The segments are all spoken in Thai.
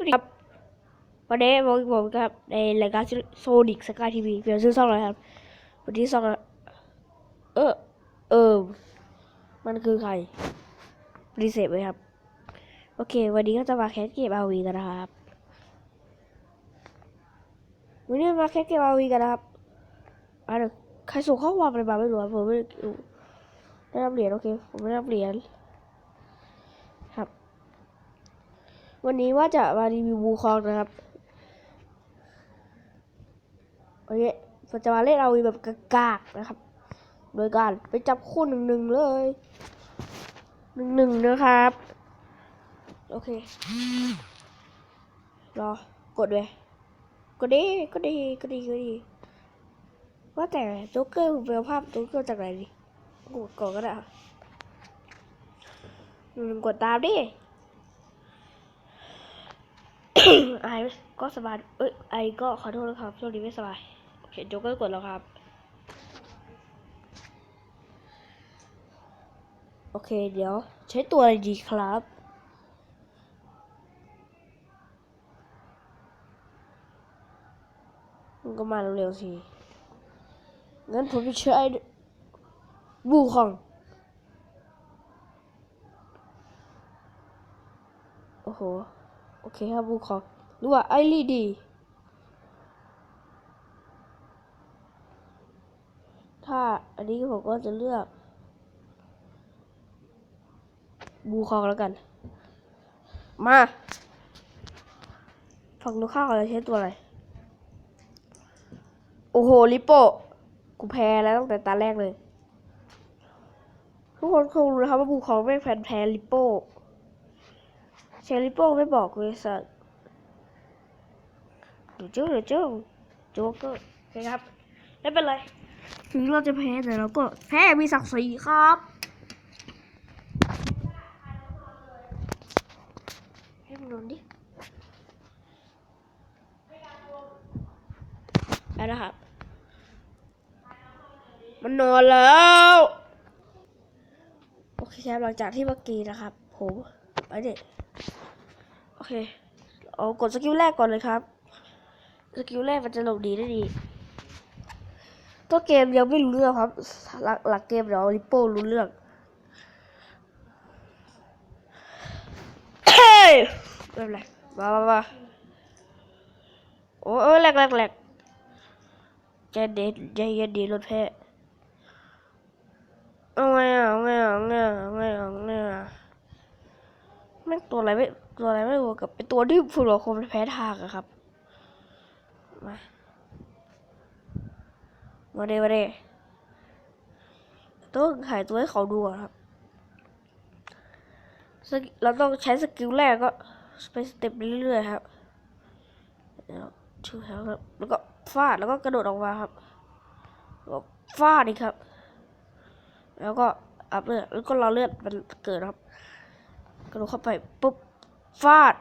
สวัสดีครับวันนี้ผมผมกับในรายการโซนิกสกายทีวีเปลี่ยนชื่อช่องเลยครับวันนี้ช่องเออเออมันคือใครรีเซ็ตไว้ครับ โอเค วันนี้ก็จะมาแคสเกมอาวีกันนะครับวันนี้มาแคสเกมอาวีกันนะครับอะเดี๋ยวใครส่งข้อความอะไรมาไม่รู้ผมไม่ได้ได้รับเหรียญโอเคผมไม่ได้รับเหรียญครับ วันนี้ว่าจะมารีวิวบูคองนะครับโอเคผมจะมาเล่นเอาวีแบบกากๆนะครับ โดยการไปจับคู่หนึ่งหนึ่งเลยหนึ่งหนึ่งนะครับ โอเค รอ กดเลยกดดีก็ดีก็ดีก็ดีว่าแต่โจ๊กเกอร์เอาภาพโจ๊กเกอร์จากไหนดิกดก่อนก็ได้หนึ่งกดตามดิ ไอก็สบาย เอ้ย ไอก็ขอโทษนะครับช่วงนี้ไม่สบาย โอเคโจ๊กเกอร์กดแล้วครับ โอเค เดี๋ยว ใช้ตัวอะไรดีครับ มันก็มาเร็วๆสิ งั้นผมจะใช้บูคองโอ้โห โอเคครับบูคอง หรือว่าไอรีดีถ้าอันนี้ผมก็จะเลือก บูคองแล้วกัน มาฝั่งตรงข้ามเราจะใช้ตัวอะไร โอ้โห ลิปโป้กูแพ้แล้วตั้งแต่ตาแรกเลย ทุกคนคงรู้นะครับว่าบูคองไม่แพ้แพ้ลิปโป้เชลิปโป้ไม่บอกเลยสัตว์ ดี๋ยวเจ้าเดี๋ยวเจ้าโจ๊กเกอร์โอเคครับไม่เป็นไร ถึงเราจะแพ้แต่เราก็แพ้มีศักดิ์ศรีครับให้มันนอนดิแล้วนะครับ มันนอนแล้ว โอเคครับหลังจากที่เมื่อกี้นะครับผมไปเด็ดโอเคเอากดสกิลแรกก่อนเลยครับ สกิลแรกมันจะลงดีได้ดีตัวเกมยังไม่รู้เรื่องครับหลักหลักเกมเดี๋ยวลิปโป้รู้เรื่องเฮ้ยไม่เป็นไรมามามาโอ้ยแหลกแหลกแหลกใจเด็ดใจเย็นดีรถแพ้เอาไงอะเอาไงอะเอาไงอะเอาไงอะเอาไงอะแม่งตัวอะไรไม่ตัวอะไรไม่รู้กับเป็นตัวที่ฝึกเราคมแพ้ทางอะครับ มามาเดมาเดต้องหายตัวให้เขาดูครับสกิเราต้องใช้สกิลแรกก็ไปสเต็ปเรื่อยๆครับเดี๋ยวชื่อแล้วครับ แล้วก็ฟาด แล้วก็กระโดดออกมาครับแล้วก็ฟาดอีกครับ แล้วก็อัพเลือดแล้วก็รอเลือดมันเกิดครับ กระโดดเข้าไปปุ๊บฟาด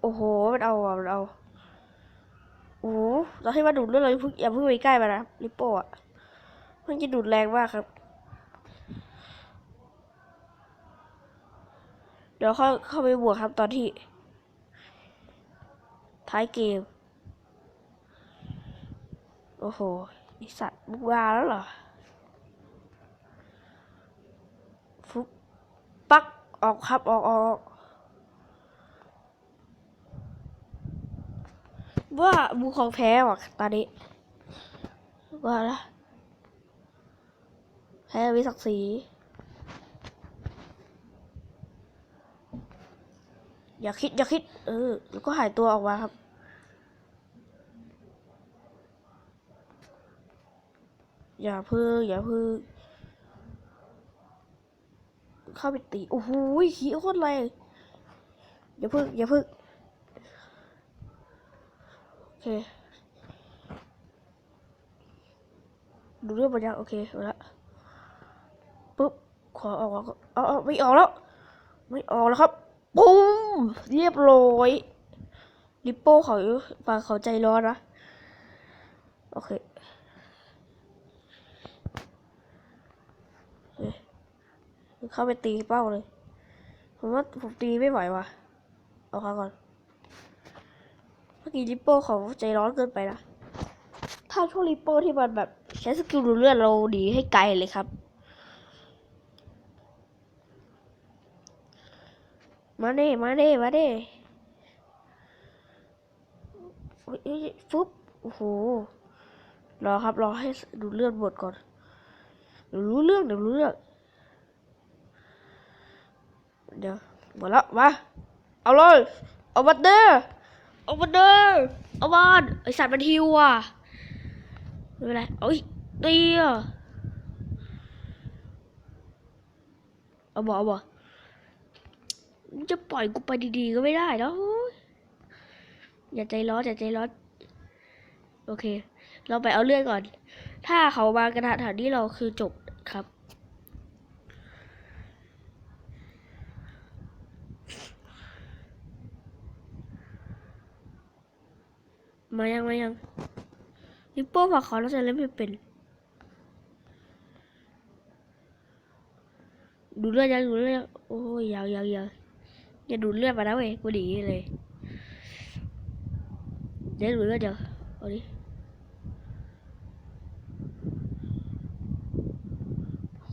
โอ้โห มันเอาอะมันเอา โอ้โหตอนที่มาดูดเลือดเราอย่าเพิ่งอย่าเพิ่งไปใกล้มันะลิปโป้อะมันจะดูดแรงมากครับ เดี๋ยวเข้าเข้าไปบวกครับตอนที่ ท้ายเกม โอ้โหไอสัตว์บุกวาแล้วเหรอฟุบปักออกครับออกออกออก ว่าบูของแพ้ว่ะตอนนี้ว่าละแพ้วิศักดิ์ศรีอย่าคิด อย่าคิด เออ แล้วก็หายตัวออกมาครับ อย่าพิ่งอย่าพิ่งเข้าไปตี โอ้โหขี้โคตรแรงอย่าพิ่งอย่าพิ่ง เค ดูเรื่องมันยังโอเคเอาละปุ๊บ ขอออกก่อนเอาเอาไม่ออกแล้ว ไม่ออกแล้วครับ ปุ้ม เรียบร้อยลิปโป้เขาฟังเขาใจร้อนนะ โอเคเข้าไปตีเป้าเลย ผมว่าผมตีไม่ไหวว่ะ เอาเขาก่อน กี้ลิปโป้เขาใจร้อนเกินไปนะ ถ้าช่วงลิปโป้ที่มันแบบใช้สกิลดูเลือดเราดีให้ไกลเลยครับ มาเน่มาเน่มาเน่ฟึบโอ้โห รอครับ รอให้ดูเลือดหมดก่อนเดี๋ยวรู้เรื่องเดี๋ยวรู้เรื่อง เดี๋ยวหมดแล้วมา เอาเลย เอาบัตเดอร์ เอาบัตเดอร์เอาบอลไอสัตว์มันฮิวอะไม่เป็นไรเอ้ยตีอะเอาบอเอาบอจะปล่อยกูไปดีๆก็ไม่ได้แล้วอย่าใจร้อนอย่าใจร้อนโอเค เราไปเอาเลือดก่อน ถ้าเขามากระถางนี้เราคือจบครับ มายังมายังลิปโป้ฝากขอเราจะเล่นไม่เป็น ดูดเลือดยังดูเลือดยังโอ้ยยังยังยังอย่าดูเลือดมานะเว้ยกูดีเลยเดี๋ยวดูเลือดเดี๋ยวเอาดิ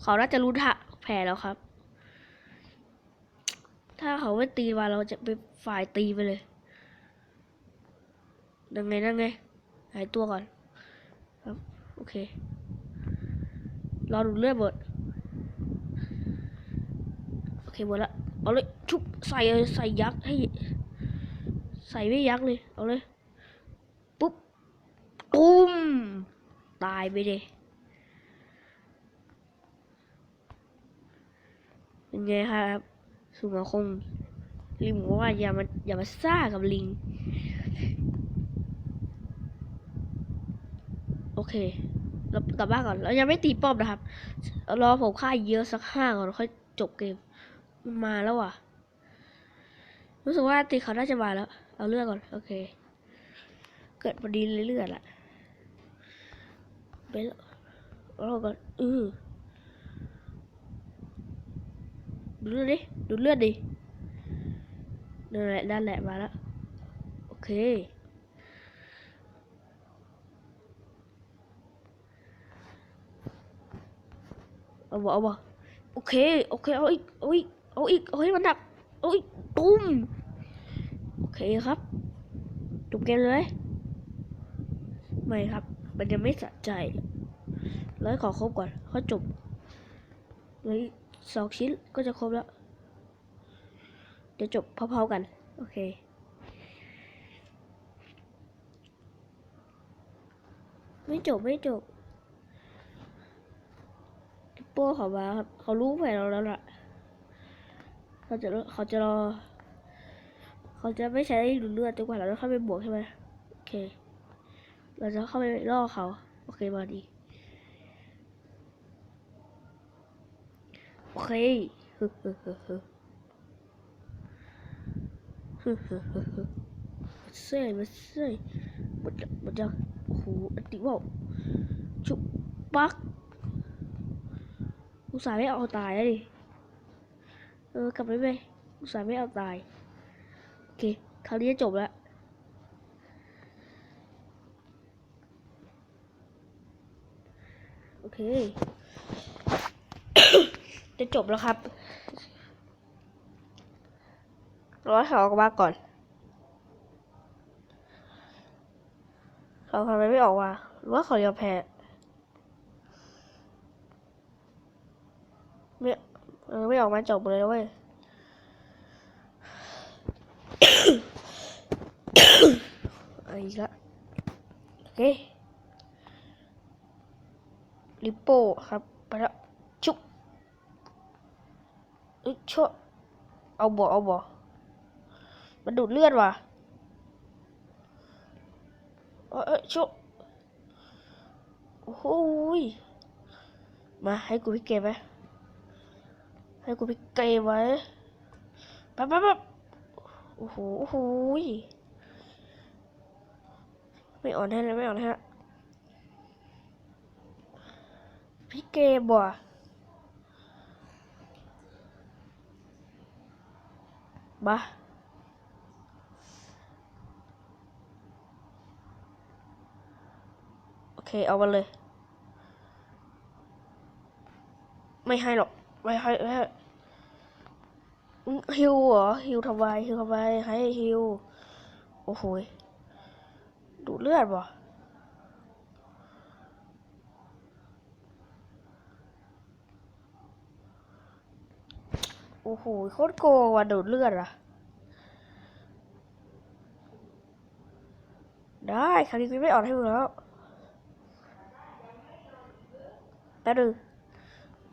เขาน่าจะรู้ทะแผลแล้วครับ ถ้าเขาไม่ตีมาเราจะเป็นฝ่ายตีไปเลย นั่งไงนั่งไงหายตัวก่อน ครับ โอเค รอดูเลือดหมด โอเคหมดละ เอาเลย ชุบ ใส่เลยใส่ยักษ์ให้ ใส่ไม่ยักษ์เลย เอาเลย ปุ๊บปุ้ม ตายไปเลยเป็นไงครับ สุมาคงลิงบอกว่าอย่ามาอย่ามาซ่ากับลิง โอ เค เรากลับบ้านก่อน เรายังไม่ตีป้อมนะครับ รอผมฆ่าเยอะสักห้าก่อนค่อยจบเกม มาแล้วอะ รู้สึกว่าตีเขาน่าจะมาแล้ว เอาเลือดก่อน โอเค เกิดพอดีเลือดละไปแล้วเอก่อนอือดูเลือดดิ ดูเลือดดินั่นแหละนั่นแหละมาแล้ว โอเค เอาบ่เอาบ่โอเค โอเค เอาอีก เอาอีก เอาอีก เอาให้มันหนัก เอาอีก ตุ้ม โอเคครับจบเกมเลย ไม่ครับ มันยังไม่สะใจแล้วขอครบก่อนเขาจบเลยสองชิ้นก็จะครบแล้ว เดี๋ยวจบพร้อๆกัน โอเคไม่จบ ไม่จบ โป้เขามาครับเขารู้แผนเราแล้วล่ะเขาจะเขาจะรอ เขาจะไม่ใช้ดูเลือดจนกว่าเราจะเข้าไปบวกใช่ไหมโอเค เราจะเข้าไปล่อเขา โอเคมาดีโอเคฮึฮึฮึฮึฮึฮึฮึฮึมาเซ่มาเซ่หมดละหมดยังโอ้โหอันติว่าวชุบปัก อุตส่าห์ไม่เอาตายแล้วดิ เออกลับไปไปอุตส่าห์ไม่เอาตาย โอเค คราวนี้จจบแล้วโอเค จะจบแล้วครับรอเขาออกมาก่อน เขาทำไมไม่ออกมาหรือว่าเขายอมแพ้ ไม่เออไม่ออกมาจบเลยเว้ยอะไรอีกละโอเคลิปโป้ครับไปแล้วชุบอึชชั่วเอาบ่เอาบ่มันดูดเลือดว่ะเอ้ยเอ้ยชุบโอ้โหยมาให้กูพี่เกมไหม ให้กูไปเกยไว้ปั๊บปั๊บปั๊บโอ้โหโอ้โหไม่อ่อนให้เลยไม่อ่อนให้ละพี่เกยบ่บ้าโอเค เอามาเลย ไม่ให้หรอก ไม่ให้ไม่ให้อืมฮิวเหรอฮิวทำไมฮิวทำไมให้ฮิวโอ้โหดูเลือดวะโอ้โหโคตรโกงว่ะดูดเลือดอะได้คราวนี้กูไม่ออนให้มึงแล้วแป๊บนึง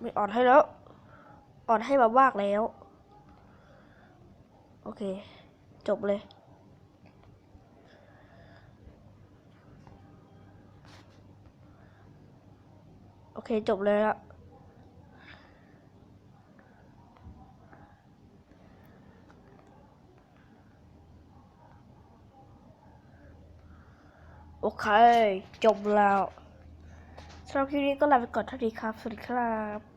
ไม่ออนให้แล้ว อ่อนให้มามากแล้ว โอเค จบเลย โอเค จบเลยละโอเค จบแล้วสำหรับคลิปนี้ก็ลาไปก่อนเท่านี้ครับ สวัสดีครับ